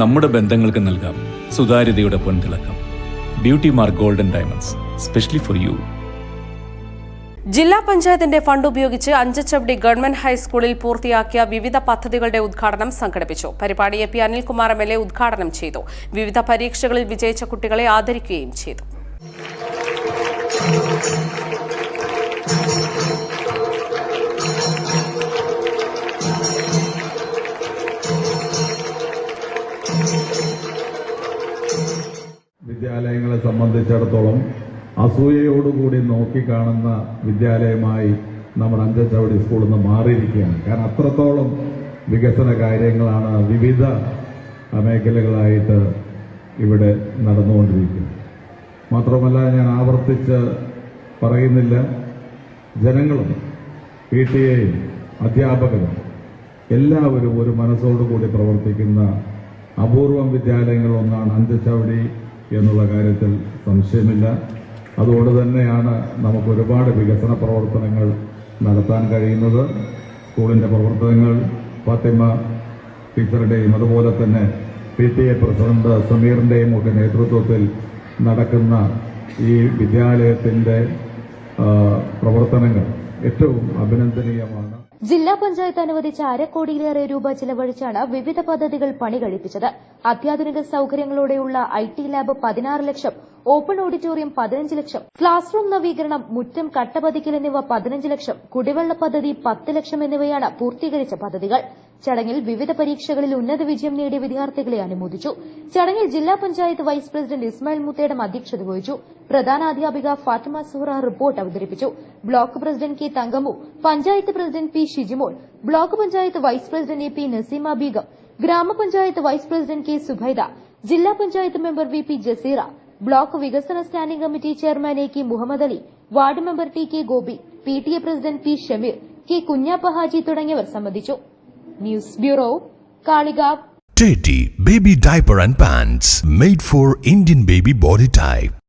നമ്മുടെ ബന്ധങ്ങൾക്ക് നൽകാം. സുതാര്യതയുടെ പൊൻതിളക്കം. Beauty mark golden diamonds specially for you ജില്ലാ പഞ്ചായത്തിന്റെ ഫണ്ട് ഉപയോഗിച്ച് അഞ്ചച്ചവടി ഗവൺമെന്റ് ഹൈസ്കൂളിൽ പൂർത്തിയാക്കിയ വിവിധ പദ്ധതികളുടെ ഉദ്ഘാടനം സംഘടിപ്പിച്ചു. പരിപാടി A P Anilkumar M L A ഉദ്ഘാടനം ചെയ്തു. വിവിധ പരീക്ഷകളിൽ വിജയിച്ച കുട്ടികളെ ആദരിക്കുകയും ചെയ്തു. വിദ്യാലയങ്ങളെ സംബന്ധിച്ചിടത്തോളം അസൂയയോടുകൂടി നോക്കിക്കാണുന്ന വിദ്യാലയമായി നമ്മുടെ അഞ്ചച്ചവടി സ്കൂൾ ഇന്ന് മാറിയിരിക്കുകയാണ്. കാരണം അത്രത്തോളം വികസന കാര്യങ്ങളാണ് വിവിധ മേഖലകളായിട്ട് ഇവിടെ നടന്നുകൊണ്ടിരിക്കുന്നത്. മാത്രമല്ല ഞാൻ ആവർത്തിച്ച് പറയുന്നില്ല. ജനങ്ങളും പി ടി എയും അധ്യാപകരും എല്ലാവരും ഒരു മനസ്സോടുകൂടി പ്രവർത്തിക്കുന്ന അപൂർവം വിദ്യാലയങ്ങളൊന്നാണ് അഞ്ചച്ചവടി എന്നുള്ള കാര്യത്തിൽ സംശയമില്ല. അതുകൊണ്ട് തന്നെയാണ് നമുക്ക് ഒരുപാട് വികസന പ്രവർത്തനങ്ങൾ നടത്താൻ കഴിയുന്നത്. സ്കൂളിന്റെ പ്രവർത്തനങ്ങൾ ഫാത്തിമ ടീച്ചറുടെയും അതുപോലെ തന്നെ പി ടി എ പ്രസിഡന്റ് സമീറിന്റെയും ഒക്കെ നേതൃത്വത്തിൽ നടക്കുന്ന ഈ വിദ്യാലയത്തിന്റെ പ്രവർത്തനങ്ങൾ ഏറ്റവും അഭിനന്ദനീയമാണ്. ജില്ലാ പഞ്ചായത്ത് അനുവദിച്ച അരക്കോടിയിലേറെ രൂപ ചിലവഴിച്ചാണ് വിവിധ പദ്ധതികൾ പണി കഴിപ്പിച്ചത് അത്യാധുനിക സൌകര്യങ്ങളോടെയുള്ള ഐടി ലാബ് പതിനാറ് ലക്ഷം ഓപ്പൺ ഓഡിറ്റോറിയം പതിനഞ്ച് ലക്ഷം. ക്ലാസ് റൂം നവീകരണം മുറ്റം കട്ടപതിക്കൽ എന്നിവ പതിനഞ്ച് ലക്ഷം. കുടിവെള്ള പദ്ധതി പത്ത് ലക്ഷം എന്നിവയാണ് പൂർത്തീകരിച്ച പദ്ധതികൾ. ചടങ്ങിൽ വിവിധ പരീക്ഷകളിൽ ഉന്നത വിജയം നേടിയ വിദ്യാർത്ഥികളെ അനുമോദിച്ചു. ചടങ്ങിൽ ജില്ലാ പഞ്ചായത്ത് വൈസ് പ്രസിഡന്റ് ഇസ്മായിൽ മുത്തേടം അധ്യക്ഷത വഹിച്ചു. പ്രധാനാധ്യാപിക ഫാത്തിമ സുഹറ റിപ്പോർട്ട് അവതരിപ്പിച്ചു. Block president K Thankamu panchayat president P Shijimol block panchayat vice president A P Naseema Beegum ഗ്രാമപഞ്ചായത്ത് വൈസ് പ്രസിഡന്റ് കെ സുബൈദ ജില്ലാ panchayat member V P Jaseera block വികസന standing committee chairman A K Muhammad Ali ward member T K Gopi P T A president P Shameer K Kunhappa Haji തുടങ്ങിയവർ സംബന്ധിച്ചു news bureau Kalikavu Teddy Baby Diaper and Pants made for Indian baby body type.